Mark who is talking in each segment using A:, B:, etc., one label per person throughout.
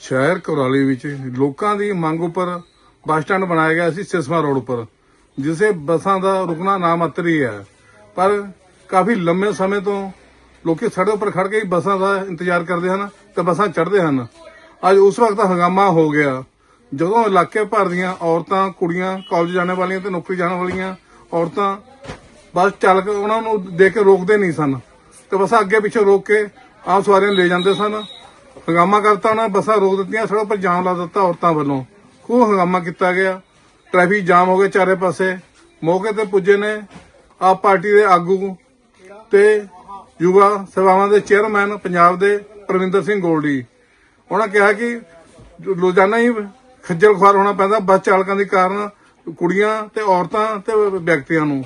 A: ਸ਼ਹਿਰ ਕੁਰਾਲੀ ਵਿੱਚ ਲੋਕਾਂ ਦੀ ਮੰਗ ਉੱਪਰ ਬੱਸ ਸਟੈਂਡ ਬਣਾਇਆ ਗਿਆ ਸੀ ਸਿਸਮਾ ਰੋਡ ਉੱਪਰ, ਜਿਸੇ ਬੱਸਾਂ ਦਾ ਰੁਕਣਾ ਨਾਮਾਤਰ ਹੀ ਹੈ। ਪਰ ਕਾਫੀ ਲੰਮੇ ਸਮੇਂ ਤੋਂ ਲੋਕੀ ਸੜਕ ਉੱਪਰ ਖੜ ਕੇ ਹੀ ਬੱਸਾਂ ਦਾ ਇੰਤਜ਼ਾਰ ਕਰਦੇ ਹਨ ਤੇ ਬੱਸਾਂ ਚੜ੍ਹਦੇ ਹਨ। ਅੱਜ ਉਸ ਵਕਤ ਹੰਗਾਮਾ ਹੋ ਗਿਆ। ਜਦੋਂ ਇਲਾਕੇ ਭਰ ਦੀਆਂ ਔਰਤਾਂ, ਕੁੜੀਆਂ ਕਾਲਜ ਜਾਣ ਵਾਲੀਆਂ ਤੇ ਨੌਕਰੀ ਜਾਣ ਵਾਲੀਆਂ ਔਰਤਾਂ ਬੱਸ ਚਾਲਕ ਉਹਨਾਂ ਨੂੰ ਦੇਖ ਕੇ ਰੋਕਦੇ ਨਹੀਂ ਸਨ ਤੇ ਬੱਸਾਂ ਅੱਗੇ ਪਿੱਛੇ ਰੋਕ ਕੇ ਆਮ ਸਵਾਰੀਆਂ ਨੂੰ ਲੈ ਜਾਂਦੇ ਸਨ। ਹੰਗਾਮਾ ਕਰਤਾ ਉਹਨਾਂ ਬੱਸਾਂ ਰੋਕ ਦਿੱਤੀਆਂ, ਸੜਕ ਪਰ ਜਾਮ ਲਾ ਦਿੱਤਾ ਔਰਤਾਂ ਵੱਲੋਂ। ਖੂਬ ਹੰਗਾਮਾ ਕੀਤਾ ਗਿਆ। ਟ੍ਰੈਫਿਕ ਜਾਮ ਹੋ ਗਿਆ ਚਾਰੇ ਪਾਸੇ। ਮੌਕੇ ਤੇ ਪੁੱਜੇ ਨੇ ਆਪ ਪਾਰਟੀ ਦੇ ਆਗੂ ਤੇ ਯੁਵਾ ਸੇਵਾਵਾਂ ਦੇ ਚੇਅਰਮੈਨ ਪੰਜਾਬ ਦੇ ਪ੍ਰਵਿੰਦਰ ਸਿੰਘ ਗੋਲਡੀ। ਉਹਨਾਂ ਕਿਹਾ ਕਿ ਰੋਜ਼ਾਨਾ ਹੀ ਖੱਜਲ ਖੁਆਰ ਹੋਣਾ ਪੈਂਦਾ ਬੱਸ ਚਾਲਕਾਂ ਦੇ ਕਾਰਨ ਕੁੜੀਆਂ ਤੇ ਔਰਤਾਂ ਤੇ ਵਿਅਕਤੀਆਂ ਨੂੰ।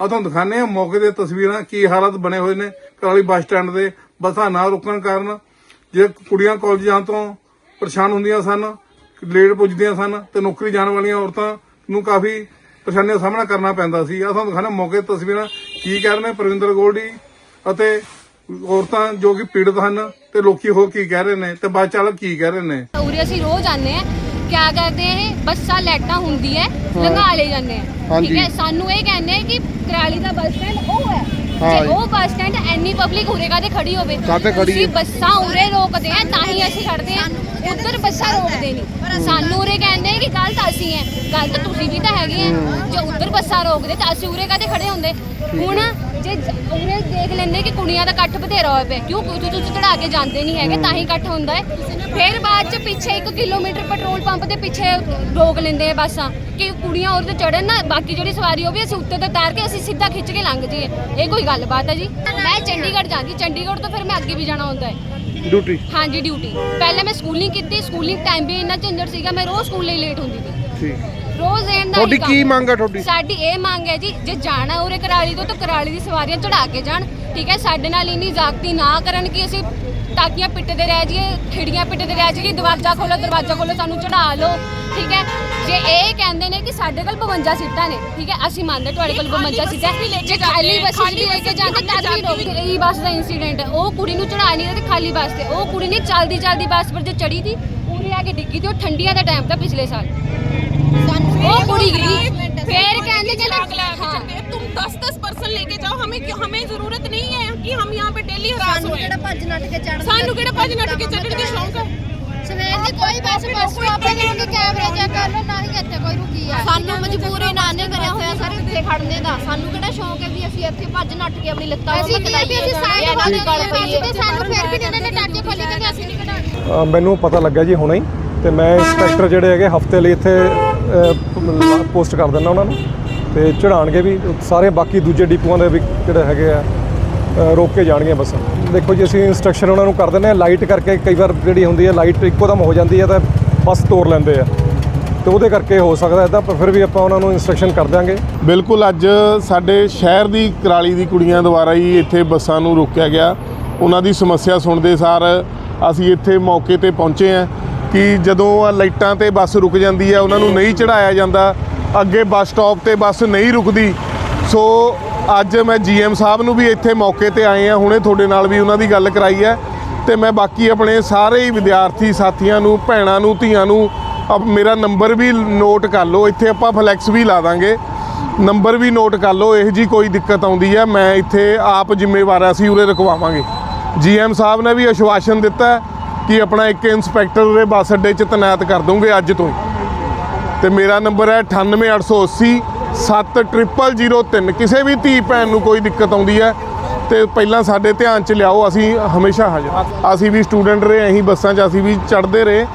A: ਆ ਤੁਹਾਨੂੰ ਦਿਖਾਣੇ ਆ ਮੌਕੇ ਦੇ ਤਸਵੀਰਾਂ, ਕੀ ਹਾਲਤ ਬਣੇ ਹੋਏ ਨੇ। ਕਰਾਲੀ ਬੱਸ ਸਟੈਂਡ ਦੇ ਬੱਸਾਂ ਨਾ ਰੁਕਣ ਕਾਰਨ ਜੇ ਕੁੜੀਆਂ ਕਾਲਜ ਤੋਂ ਪਰੇਸ਼ਾਨ ਹੁੰਦੀਆਂ ਸਨ ਲੇਟ ਪੁੱਜਦੀਆਂ ਸਨ ਤੇ ਨੌਕਰੀ ਜਾਣ ਵਾਲੀਆਂ ਔਰਤਾਂ ਨੂੰ ਕਾਫੀ ਪਰੇਸ਼ਾਨੀਆਂ ਦਾ ਸਾਹਮਣਾ ਕਰਨਾ ਪੈਂਦਾ ਸੀ। ਆ ਤੁਹਾਨੂੰ ਦਿਖਾਣਾ ਮੌਕੇ ਤਸਵੀਰਾਂ। ਕੀ ਕਹਿ ਰਹੇ ਨੇ ਪ੍ਰਵਿੰਦਰ ਗੋਲਡੀ ਅਤੇ ਔਰਤਾਂ ਜੋ ਕਿ ਪੀੜਤ ਹਨ ਤੇ ਲੋਕੀ ਹੋ ਕੀ ਕਹਿ ਰਹੇ ਨੇ ਤੇ ਬੱਸ ਚਾਲਕ ਕੀ ਕਹਿ ਰਹੇ ਨੇ?
B: ਉਰੇ ਅਸੀਂ ਰੋਜ਼ ਆਨੇ ਆ ਕਿਆ ਕਰਦੇ ਹੈ ਬੱਸਾਂ ਲੈਟਾਂ ਹੁੰਦੀ ਹੈ ਲੰਘਾ ਲੈ ਜਾਂਦੇ ਆ। ਠੀਕ ਹੈ? ਸਾਨੂੰ ਇਹ ਕਹਿੰਦੇ ਕਿ ਕਰਾਲੀ ਦਾ ਬੱਸ ਸਟੈਂਡ ਉਹ ਹੈ।
C: ਹਾਂ
B: ਜੇ
C: ਜੀ।
B: ਉਹ ਬੱਸ ਸਟੈਂਡ ਐਨੀ ਪਬਲਿਕ ਉਰੇ ਕਾਦੇ ਖੜੀ ਹੋਵੇ
C: ਕਾਹਤੇ ਖੜੀ
B: ਤੁਸੀਂ
C: ਹੈ?
B: ਬੱਸਾਂ ਉਰੇ ਰੋਕਦੇ ਆ ਤਾਂ ਹੀ ਅਸੀਂ ਖੜਦੇ ਆ ਉੱਧਰ ਬੱਸਾਂ ਰੋਕਦੇ ਨਹੀਂ ਸਾਨੂੰ ਉਰੇ ਕਹਿੰਦੇ ਕਿ ਗਲਤ ਅਸੀਂ ਹੈ ਗਲਤ ਤੁਸੀਂ ਵੀ ਤਾਂ ਹੈਗੇ ਆ ਜੇ ਉੱਧਰ ਬੱਸਾਂ ਰੋਕਦੇ ਤਾਂ ਅਸੀਂ ਉਰੇ ਕਾਦੇ ਖੜੇ ਹੁੰਦੇ? ਹੁਣ ਜੇ ਉਰੇ ਦੇਖ ਲੈਂਦੇ ਕਿ ਕੁੜੀਆਂ ਦਾ ਇਕੱਠ ਬਥੇਰਾ ਹੋਇਆ ਪਿਆ। ਕਿਉਂ ਕੁਝ ਤੁਸੀਂ ਚੜਾ ਕੇ ਜਾਂਦੇ ਨਹੀਂ ਹੈਗੇ? ਤਾਂ ਹੀ ਇਕੱਠ ਹੁੰਦਾ ਹੈ ਫਿਰ ਬਾਅਦ ਚ ਪਿੱਛੇ 1 ਕਿਲੋਮੀਟਰ ਪੈਟਰੋਲ ਪੰਪ ਦੇ ਪਿੱਛੇ ਰੋਕ ਲੈਂਦੇ ਆ ਬੱਸਾਂ। ਕਿ ਕੁੜੀਆਂ ਤੇ ਚੜਨ ਨਾ ਬਾਕੀ ਜਿਹੜੀ ਸਵਾਰੀ ਹੋਵੇ ਅਸੀਂ ਉੱਤੇ ਤੋਂ ਉਤਾਰ ਕੇ ਅਸੀਂ ਸਿੱਧਾ ਖਿੱਚ ਕੇ ਲੰਘ ਜਾਈਏ। ਇਹ ਕੋਈ ਗੱਲਬਾਤ ਹੈ ਜੀ? ਮੈਂ ਚੰਡੀਗੜ੍ਹ ਜਾਂਦੀ। ਚੰਡੀਗੜ੍ਹ ਤੋਂ ਫਿਰ ਮੈਂ ਅੱਗੇ ਵੀ ਜਾਣਾ ਹੁੰਦਾ ਹੈ
C: ਡਿਊਟੀ
B: ਹਾਂਜੀ ਡਿਊਟੀ ਪਹਿਲੇ ਮੈਂ ਸਕੂਲਿੰਗ ਕੀਤੀ ਸਕੂਲਿੰਗ ਟਾਈਮ ਵੀ ਇੰਨਾ ਝੰਜਟ ਸੀਗਾ ਮੈਂ ਰੋਜ਼ ਸਕੂਲ ਲਈ ਲੇਟ ਹੁੰਦੀ ਸੀ।
C: ਠੀਕ।
B: ਰੋਜ਼ ਐਂ ਦਾ
C: ਤੁਹਾਡੀ
B: ਹੀ ਕੰਮ
C: ਕੀ ਮੰਗ ਹੈ ਤੁਹਾਡੀ?
B: ਸਾਡੀ ਇਹ ਮੰਗ ਹੈ ਜੀ ਜੇ ਜਾਣਾ ਉਰੇ ਕਰਾਲੀ ਤੋਂ ਤਾਂ ਕਰਾਲੀ ਦੀ ਸਵਾਰੀਆਂ ਚੜਾ ਕੇ ਜਾਣ ਠੀਕ ਹੈ? ਸਾਡੇ ਨਾਲ ਇੰਨੀ ਜ਼ਾਗਤੀ ਨਾ ਕਰਨ ਕਿ ਅਸੀਂ ਟਾਕੀਆਂ ਪਿੱਟਦੇ ਰਹਿ ਜਾਈਏ ਖਿੜੀਆਂ ਪਿੱਟਦੇ ਰਹਿ ਜਾਈਏ ਦਰਵਾਜ਼ਾ ਖੋਲੋ ਦਰਵਾਜ਼ਾ ਖੋਲੋ ਸਾਨੂੰ ਚੜਾ ਲਓ ਠੀਕ ਹੈ? ਜੇ ਇਹ ਕਹਿੰਦੇ ਨੇ ਕਿ ਸਾਡੇ ਕੋਲ 52 ਸੀਟਾਂ ਨੇ ਠੀਕ ਹੈ? ਅਸੀਂ ਮੰਨਦੇ ਤੁਹਾਡੇ ਕੋਲ 52 ਸੀਟਾਂ ਜੇ ਖਾਲੀ ਬੱਸ ਵੀ ਲੈ ਕੇ ਜਾਂਦੇ ਤਦ ਵੀ ਰੋਕਦੇ ਇਹ ਬੱਸ ਦਾ ਇਨਸੀਡੈਂਟ ਹੈ। ਉਹ ਕੁੜੀ ਨੂੰ ਚੜਾ ਨਹੀਂ ਰਹੇ ਤੇ ਖਾਲੀ ਬੱਸ ਤੇ। ਉਹ ਕੁੜੀ ਨੇ ਚਲਦੀ ਚਲਦੀ ਬੱਸ ਪਰ ਜੇ ਚੜੀ ਸੀ ਉਰੇ ਆ ਕੇ ਡਿੱਗੀ ਤੇ ਉਹ ਠੰਡੀਆਂ ਦਾ ਟਾਈਮ ਤਾਂ ਪਿਛਲੇ ਸਾਲ। ਉਹ ਕੁੜੀ ਗਈ ਫੇਰ ਕਹਿੰਦੇ ਕਿ ਹਾਂ
D: तुम दस दस पर्सन लेके जाओ हमें क्यों- हमें जरूरत नहीं है कि हम यहाँ पे डेली हरास
E: ਸਾਨੂੰ
D: हो
E: ਕਿਹੜਾ ਭੱਜ ਨੱਠ ਕੇ ਚੜ੍ਹਨ
D: ਸਾਨੂੰ ਕਿਹੜਾ ਭੱਜ ਨੱਠ ਕੇ ਚੜ੍ਹਨ ਦੀ ਸ਼ੌਂਕ ਹੈ
E: ਸਵੇਰ ਦੀ ਕੋਈ ਬੱਸ ਬੱਸ ਸਟਾਪ ਤੇ ਨਹੀਂ ਕੈਮਰੇ ਚੈੱਕ ਕਰ ਲਓ ਨਾ ਹੀ ਇੱਥੇ ਕੋਈ ਰੁਕੀ ਆ ਸਾਨੂੰ ਮਜਬੂਰੀ ਨਾ ਨੇ ਕਰਿਆ ਹੋਇਆ ਸਰ ਇੱਥੇ ਖੜਨੇ ਦਾ ਸਾਨੂੰ ਕਿਹੜਾ ਸ਼ੌਂਕ ਹੈ ਵੀ ਅਸੀਂ ਇੱਥੇ ਭੱਜ ਨੱਠ ਕੇ ਆਪਣੀ ਲੱਤਾਂ ਅਸੀਂ ਕੀ ਵੀ ਅਸੀਂ ਸਾਈਡ ਹੋ ਗਏ ਤੇ ਸਾਨੂੰ ਫਿਰ ਵੀ ਇਹਨਾਂ ਨੇ ਟਾਕੇ ਖੋਲੇ ਕਹਿੰਦੇ ਅਸੀਂ ਨਹੀਂ ਕਢਾਣੇ
F: ਅ, ਮੈਨੂੰ ਪਤਾ ਲੱਗਾ ਜੀ ਹੁਣੇ ਹੀ ਤੇ ਮੈਂ ਇੰਸਪੈਕਟਰ ਜਿਹੜੇ ਹੈਗੇ ਹਫਤੇ ਲਈ ਇੱਥੇ ਪੋਸਟ ਕਰ ਦਿੰਦਾ ਉਹਨਾਂ ਨੂੰ ਤੇ ਚੜਾਣਗੇ ਵੀ, ਸਾਰੇ ਬਾਕੀ ਦੂਜੇ ਡਿਪੂਆਂ ਦੇ ਵੀ ਜਿਹੜੇ ਹੈਗੇ ਆ ਰੋਕ ਕੇ ਜਾਣਗੇ ਬੱਸਾਂ। ਦੇਖੋ ਜੀ, ਅਸੀਂ ਇਨਸਟਰਕਸ਼ਨ ਉਹਨਾਂ ਨੂੰ ਕਰ ਦਿੰਦੇ ਆ ਲਾਈਟ ਕਰਕੇ ਕਈ ਵਾਰ ਜਿਹੜੀ ਹੁੰਦੀ ਹੈ ਲਾਈਟ ਇੱਕੋ ਦਮ ਹੋ ਜਾਂਦੀ ਹੈ ਤਾਂ ਬੱਸ ਤੋੜ ਲੈਂਦੇ ਆ। ਤੇ ਉਹਦੇ ਕਰਕੇ ਹੋ ਸਕਦਾ ਇਦਾਂ ਪਰ ਫਿਰ ਵੀ ਆਪਾਂ ਉਹਨਾਂ ਨੂੰ ਇਨਸਟਰਕਸ਼ਨ ਕਰ ਦਿਆਂਗੇ।
G: ਬਿਲਕੁਲ, ਅੱਜ ਸਾਡੇ ਸ਼ਹਿਰ ਦੀ ਕਰਾਲੀ ਦੀ ਕੁੜੀਆਂ ਦੁਆਰਾ ਹੀ ਇੱਥੇ ਬੱਸਾਂ ਨੂੰ ਰੋਕਿਆ ਗਿਆ। ਉਹਨਾਂ ਦੀ ਸਮੱਸਿਆ ਸੁਣਦੇ ਸਾਰ ਅਸੀਂ ਇੱਥੇ ਮੌਕੇ ਤੇ ਪਹੁੰਚੇ ਹਾਂ ਕਿ ਜਦੋਂ ਆ ਲਾਈਟਾਂ ਤੇ ਬੱਸ ਰੁਕ ਜਾਂਦੀ ਹੈ, ਉਹਨਾਂ ਨੂੰ ਨਹੀਂ ਚੜਾਇਆ ਜਾਂਦਾ ਅੱਗੇ ਬੱਸ ਸਟਾਪ ਤੇ ਬੱਸ ਨਹੀਂ ਰੁਕਦੀ। ਸੋ ਅੱਜ ਮੈਂ ਜੀਐਮ ਸਾਹਿਬ ਨੂੰ ਵੀ ਇੱਥੇ ਮੌਕੇ ਤੇ ਆਏ ਆ ਹੁਣੇ ਤੁਹਾਡੇ ਨਾਲ ਵੀ ਉਹਨਾਂ ਦੀ ਗੱਲ ਕਰਾਈ ਹੈ। ਤੇ ਮੈਂ ਬਾਕੀ ਆਪਣੇ ਸਾਰੇ ਹੀ ਵਿਦਿਆਰਥੀ ਸਾਥੀਆਂ ਨੂੰ, ਭੈਣਾਂ ਨੂੰ, ਧੀਆਂ ਨੂੰ ਅਬ ਮੇਰਾ ਨੰਬਰ ਵੀ ਨੋਟ ਕਰ ਲਓ। ਇੱਥੇ ਆਪਾਂ ਫਲੈਕਸ ਵੀ ਲਾ ਦਾਂਗੇ। ਨੰਬਰ ਵੀ ਨੋਟ ਕਰ ਲਓ। ਇਹ ਜੀ ਕੋਈ ਦਿੱਕਤ ਆਉਂਦੀ ਹੈ। ਮੈਂ ਇੱਥੇ ਆਪ ਜ਼ਿੰਮੇਵਾਰ ਅਸੀਂ ਉਰੇ ਰਖਵਾਵਾਂਗੇ ਜੀਐਮ ਸਾਹਿਬ ਨੇ ਵੀ ਅਸ਼ਵਾਸਨ ਦਿੱਤਾ ਕਿ ਆਪਣਾ ਇੱਕ ਇੰਸਪੈਕਟਰ ਉਰੇ ਬੱਸ ਅੱਡੇ 'ਚ ਤੈਨਾਤ ਕਰ ਦੂੰਗੇ ਅੱਜ ਤੋਂ ਹੀ। ਤੇ ਮੇਰਾ ਨੰਬਰ ਹੈ 98880 7003 ਕਿਸੇ ਵੀ ਧੀ ਭੈਣ ਨੂੰ ਕੋਈ ਦਿੱਕਤ ਆਉਂਦੀ ਹੈ, ਤੇ ਪਹਿਲਾਂ ਸਾਡੇ ਧਿਆਨ 'ਚ ਲਿਆਓ, ਅਸੀਂ ਹਮੇਸ਼ਾ ਹਾਜ਼ਰ ਅਸੀਂ ਵੀ ਸਟੂਡੈਂਟ ਰਹੇ, ਅਸੀਂ ਬੱਸਾਂ 'ਚ, ਅਸੀਂ ਵੀ ਚੜ੍ਹਦੇ ਰਹੇ।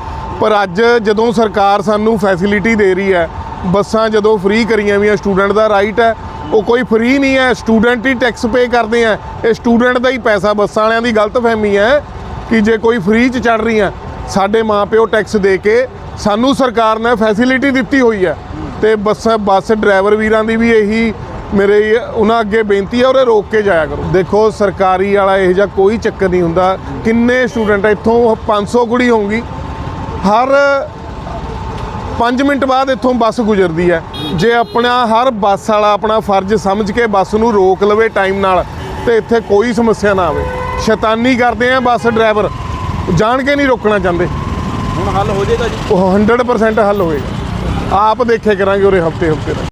G: ਪਰ ਅੱਜ ਜਦੋਂ ਸਰਕਾਰ ਸਾਨੂੰ ਫੈਸਿਲਿਟੀ ਦੇ ਰਹੀ ਹੈ, ਬੱਸਾਂ ਜਦੋਂ ਫ੍ਰੀ ਕਰੀਆਂ ਵੀਆਂ ਸਟੂਡੈਂਟ ਦਾ ਰਾਈਟ ਹੈ, ਉਹ ਕੋਈ ਫ੍ਰੀ ਨਹੀਂ ਹੈ ਸਟੂਡੈਂਟ ਹੀ ਟੈਕਸ ਪੇ ਕਰਦੇ ਆ। ਇਹ ਸਟੂਡੈਂਟ ਦਾ ਹੀ ਪੈਸਾ, ਬੱਸਾਂ ਵਾਲਿਆਂ ਦੀ ਗਲਤਫਹਿਮੀ ਹੈ ਕਿ ਜੇ ਕੋਈ ਫ੍ਰੀ 'ਚ ਚੜ ਰਹੀਆਂ, ਸਾਡੇ ਮਾਪਿਓ ਟੈਕਸ ਦੇ ਕੇ ਸਾਨੂੰ ਸਰਕਾਰ ਨੇ ਫੈਸਿਲਿਟੀ ਦਿੱਤੀ ਹੋਈ ਹੈ ਤੇ ਬੱਸ ਬੱਸ ਡਰਾਈਵਰ ਵੀਰਾਂ ਦੀ ਵੀ ਇਹੀ ਮੇਰੇ ਉਹਨਾਂ ਅੱਗੇ ਬੇਨਤੀ ਹੈ ਉਹਰੇ ਰੋਕ ਕੇ ਜਾਇਆ ਕਰੋ। ਦੇਖੋ, ਸਰਕਾਰੀ ਵਾਲਾ ਇਹੋ ਜਿਹਾ ਕੋਈ ਚੱਕਰ ਨਹੀਂ ਹੁੰਦਾ। ਕਿੰਨੇ ਸਟੂਡੈਂਟ ਇੱਥੋਂ 500 ਕੁੜੀ ਹੋਊਗੀ। ਹਰ 5 ਮਿੰਟ ਬਾਅਦ ਇੱਥੋਂ ਬੱਸ ਗੁਜ਼ਰਦੀ ਹੈ। ਜੇ ਆਪਣਾ ਹਰ ਬੱਸ ਵਾਲਾ ਆਪਣਾ ਫਰਜ਼ ਸਮਝ ਕੇ ਬੱਸ ਨੂੰ ਰੋਕ ਲਵੇ ਟਾਈਮ ਨਾਲ, ਤੇ ਇੱਥੇ ਕੋਈ ਸਮੱਸਿਆ ਨਾ ਆਵੇ। ਸ਼ੈਤਾਨੀ ਕਰਦੇ ਆ ਬੱਸ ਡਰਾਈਵਰ ਜਾਣ ਕੇ ਨਹੀਂ ਰੋਕਣਾ ਚਾਹੁੰਦੇ।
C: ਹੁਣ ਹੱਲ ਹੋ ਜਾਏਗਾ ਜੀ?
G: ਉਹ 100% ਹੱਲ ਹੋਏਗਾ। ਆਪ ਦੇਖੇ ਕਰਾਂਗੇ ਉਰੇ ਹਫ਼ਤੇ ਹਫ਼ਤੇ ਦਾ